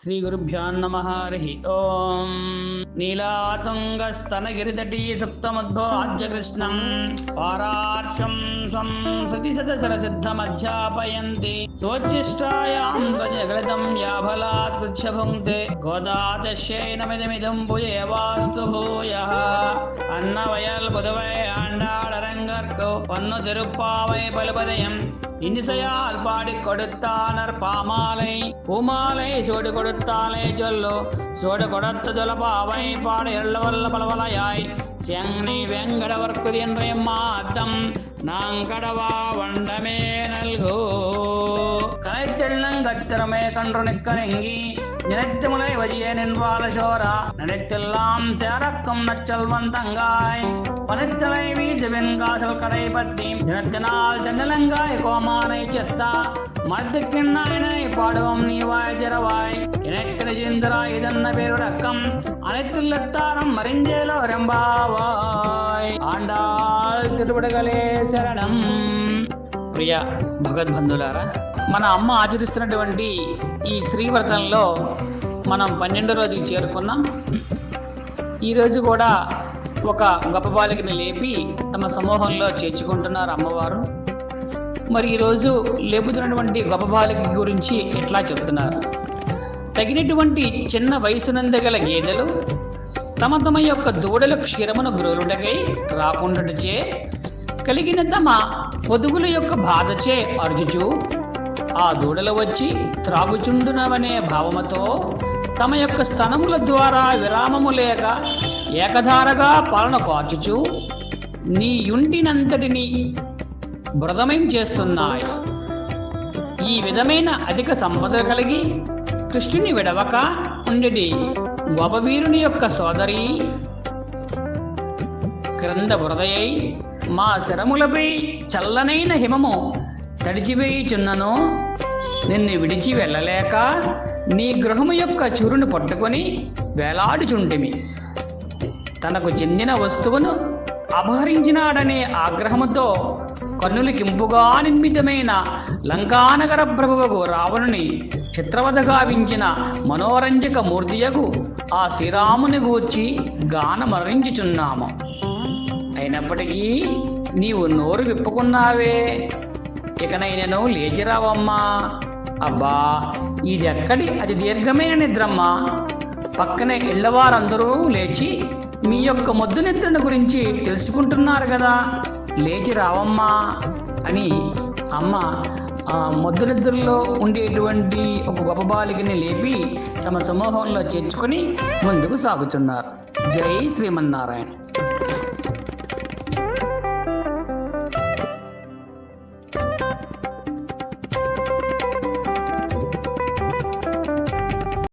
శ్రీగురుభ్యాన్నమ హరి ఓం నీలాతుంగస్తనగిరితటీ సుప్తముద్భవాజ్య కృష్ణం పారార్చం స్వం సతిశతశరసిద్ధమధ్యాపయంతి స్వోచ్ఛిష్టాయాం సజగళితం యాఫలాత్ పృచ్ఛ భుంక్తే గోదాతస్యై నమిదమిదం భుజేవాస్తు భూయः அன்னவயல் புதுவை பொன்னு திருப்பாவை பலுபதயம். இனிசையால் பாடி கொடுத்தானர் பாமாலை. பூமாலை சூடு கொடுத்தாலே சொல்லு. சூடு கொடுத்த துலபாவை பாடு எல்லவல்ல பலவலையாய். செங்கனி வெங்கடவர்க்கு என்ற மாத்தம் நாங்கடவா வண்டமே நல்கோ. கலைத்தெள்ளங்கத்திரமே கன்று நிற்கலங்கி நினைத்து முனை வஜிய நின்பால சோரா. நினைத்தெல்லாம் சேரக்கும் நச்சல்வன் தங்காய் பனித்தலை வீசுவின் காசல் கடை பத்தி சினத்தினால் தென்னலங்காய் கோமானை செத்தா மரத்துக்கிண்ணாயினை பாடுவோம் நீ வாய் திறவாய் இணைக்கிற சிந்தரா இதன்ன பேருடக்கம் அனைத்துள்ளத்தாரம் மறிஞ்சேலோ ரெம்பாவாய் ஆண்டாள் திருவிடுகளே శరణం ప్రియ భగవద్బంధులారా మన అమ్మ ఆచరిస్తున్నటువంటి ఈ శ్రీవ్రతంలో మనం పన్నెండో రోజుకి చేరుకున్నాం ఈరోజు కూడా ఒక గొప్ప బాలికని లేపి తమ సమూహంలో చేర్చుకుంటున్నారు అమ్మవారు మరి ఈరోజు లేపుతున్నటువంటి గొప్ప బాలిక గురించి ఎట్లా చెప్తున్నారు? తగినటువంటి చిన్న వయసునందగల గేదెలు తమ తమ యొక్క దూడల క్షీరమును గ్రోలుడగై రాకుండాచే కలిగిన తమ పొదుగుల యొక్క బాధచే అర్జుచు ఆ దూడలు వచ్చి త్రాగుచుండునవనే భావముతో తమ యొక్క స్థనముల ద్వారా విరామము లేక ఏకధారగా పాలన కార్చుచు నీ యుంటినంతటిని బృదమయం చేస్తున్నాయి. ఈ విధమైన అధిక సంపద కలిగి కృష్ణుని విడవక ఉండేటి వబవీరుని యొక్క సోదరి. క్రింద బురదయై మా శరములపై చల్లనైన హిమము తడిచివేయుచున్నను. నిన్ను విడిచి వెళ్ళలేక నీ గృహము యొక్క చురును పట్టుకొని వేలాడుచుంటిమి. తనకు చెందిన వస్తువును అపహరించినాడనే ఆగ్రహముతో కన్నులకింపుగా నిర్మితమైన లంకానగర ప్రభువుకు రావణుని చిత్రవధ గావించిన మనోరంజక మూర్తియకు ఆ శ్రీరాముని గూర్చి గాన మరణించుచున్నాము. అయినప్పటికీ నీవు నోరు విప్పుకున్నావే. ఇకనైనను లేచిరావమ్మా. అబ్బా ఇది ఎక్కడి అతి దీర్ఘమైన నిద్రమ్మా. పక్కనే ఇళ్ళవారందరూ లేచి మీ యొక్క మొద్దునెత్తున గురించి తెలుసుకుంటున్నారు కదా. లేచి రావమ్మా అని అమ్మ మొద్దునిద్రలో ఉండేటువంటి ఒక గొప్ప బాలికని లేపి తమ సమూహంలో చేర్చుకొని ముందుకు సాగుతున్నారు. జై శ్రీమన్నారాయణ.